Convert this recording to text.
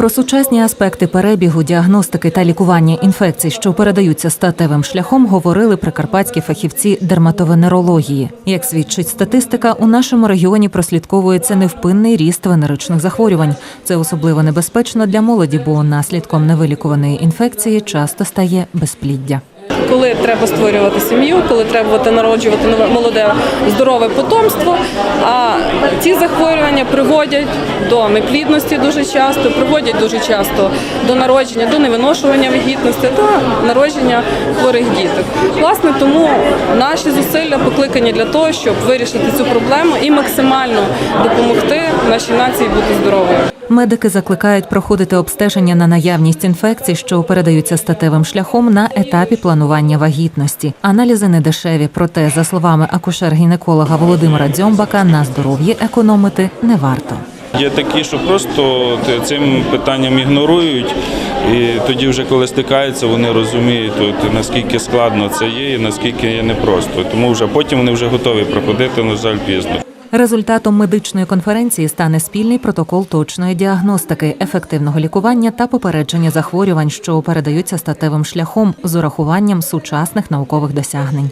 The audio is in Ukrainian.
Про сучасні аспекти перебігу, діагностики та лікування інфекцій, що передаються статевим шляхом, говорили прикарпатські фахівці дерматовенерології. Як свідчить статистика, у нашому регіоні прослідковується невпинний ріст венеричних захворювань. Це особливо небезпечно для молоді, бо наслідком невилікуваної інфекції часто стає безпліддя. Коли треба створювати сім'ю, коли треба народжувати нове молоде здорове потомство. А ці захворювання приводять до неплідності дуже часто, приводять дуже часто до народження, до невиношування вагітності та народження хворих діток. Власне, тому наші зусилля покликані для того, щоб вирішити цю проблему і максимально допомогти нашій нації бути здоровою. Медики закликають проходити обстеження на наявність інфекцій, що передаються статевим шляхом на етапі планування вагітності. Аналізи не дешеві, проте, за словами акушер-гінеколога Володимира Дзьомбака, на здоров'ї економити не варто. Є такі, що просто цим питанням ігнорують, і тоді, вже коли стикаються, вони розуміють, от, наскільки складно це є і наскільки є непросто. Тому вже потім вони вже готові проходити, на жаль, пізно. Результатом медичної конференції стане спільний протокол точної діагностики, ефективного лікування та попередження захворювань, що передаються статевим шляхом з урахуванням сучасних наукових досягнень.